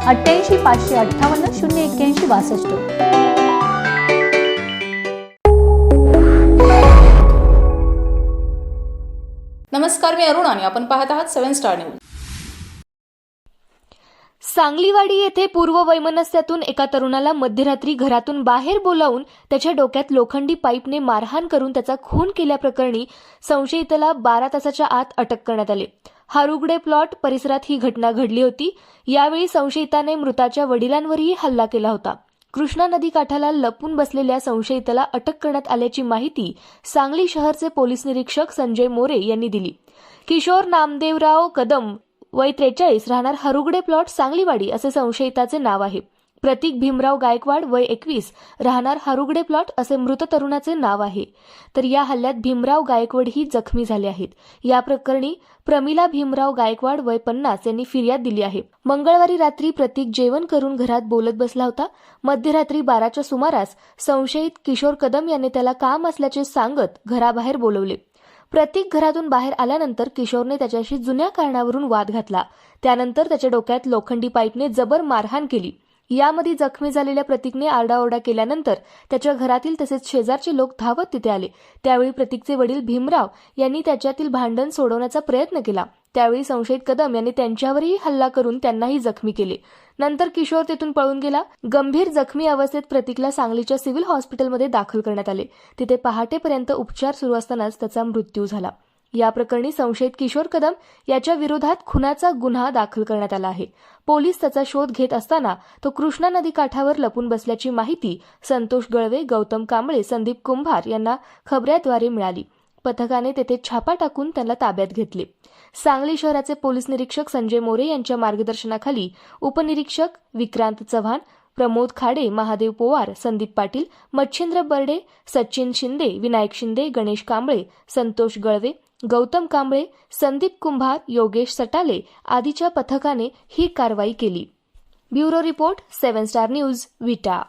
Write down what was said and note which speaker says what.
Speaker 1: अठ्ठ्याऐंशी पाचशे अठ्ठावन्न शून्य एक्क्याऐंशी बासष्ट.
Speaker 2: नमस्कार मी अरुण आणि आपण पाहत आहात सेव्हन स्टार न्यूज.
Speaker 3: सांगलीवाडी येथे पूर्व वैमनस्यातून एका तरुणाला मध्यरात्री घरातून बाहेर बोलावून त्याच्या डोक्यात लोखंडी पाईपने मारहाण करून त्याचा खून केल्याप्रकरणी संशयिताला बारा तासाच्या आत अटक करण्यात आले. हारुगडे प्लॉट परिसरात ही घटना घडली होती. यावेळी संशयिताने मृताच्या वडिलांवरही हल्ला केला होता. कृष्णा नदी काठाला लपून बसलेल्या संशयिताला अटक करण्यात आल्याची माहिती सांगली शहरचे पोलीस निरीक्षक संजय मोरे यांनी दिली. किशोर नामदेवराव कदम वय त्रेचाळीस राहणार हरुगडे प्लॉट सांगलीवाडी असे संशयिताचे नाव आहे. प्रतीक भीमराव गायकवाड वय एकवीस राहणार हारुगडे प्लॉट असे मृत तरुणाचे नाव आहे. तर या हल्ल्यात भीमराव गायकवाडही जखमी झाले आहेत. या प्रकरणी प्रमिला भीमराव गायकवाड वय पन्नास यांनी फिर्याद दिली आहे. मंगळवारी रात्री प्रतीक जेवण करून घरात बोलत बसला होता. मध्यरात्री बाराच्या सुमारास संशयित किशोर कदम याने त्याला काम असल्याचे सांगत घराबाहेर बोलवले. प्रतीक घरातून बाहेर आल्यानंतर किशोरने त्याच्याशी जुन्या कारणावरून वाद घातला. त्यानंतर त्याच्या डोक्यात लोखंडी पाईपने जबर मारहाण केली. यामध्ये जखमी झालेल्या प्रतीकने आरडाओरडा केल्यानंतर त्याच्या घरातील तसेच शेजारचे लोक धावत तिथे आले. त्यावेळी प्रतीकचे वडील भीमराव यांनी त्याच्यातील भांडण सोडवण्याचा प्रयत्न केला. त्यावेळी संशयित कदम यांनी त्यांच्यावरही हल्ला करून त्यांनाही जखमी केले. नंतर किशोर तेथून पळून गेला. गंभीर जखमी अवस्थेत प्रतीकला सांगलीच्या सिव्हिल हॉस्पिटलमध्ये दाखल करण्यात आले. तिथे पहाटेपर्यंत उपचार सुरू असतानाच त्याचा मृत्यू झाला. या प्रकरणी संशयित किशोर कदम याच्या विरोधात खुनाचा गुन्हा दाखल करण्यात आला आहे. पोलीस त्याचा शोध घेत असताना तो कृष्णा नदी काठावर लपून बसल्याची माहिती संतोष गळवे गौतम कांबळे संदीप कुंभार यांना खबऱ्याद्वारे मिळाली. पथकाने तेथे छापा टाकून त्याला ताब्यात घेतले. सांगली शहराचे पोलीस निरीक्षक संजय मोरे यांच्या मार्गदर्शनाखाली उपनिरीक्षक विक्रांत चव्हाण प्रमोद खाडे महादेव पोवार संदीप पाटील मच्छिंद्र बर्डे सचिन शिंदे विनायक शिंदे गणेश कांबळे संतोष गळवे गौतम कांबळे संदीप कुंभार योगेश सटाले आदीच्या पथकाने ही कारवाई केली. Bureau report seven star news Vita.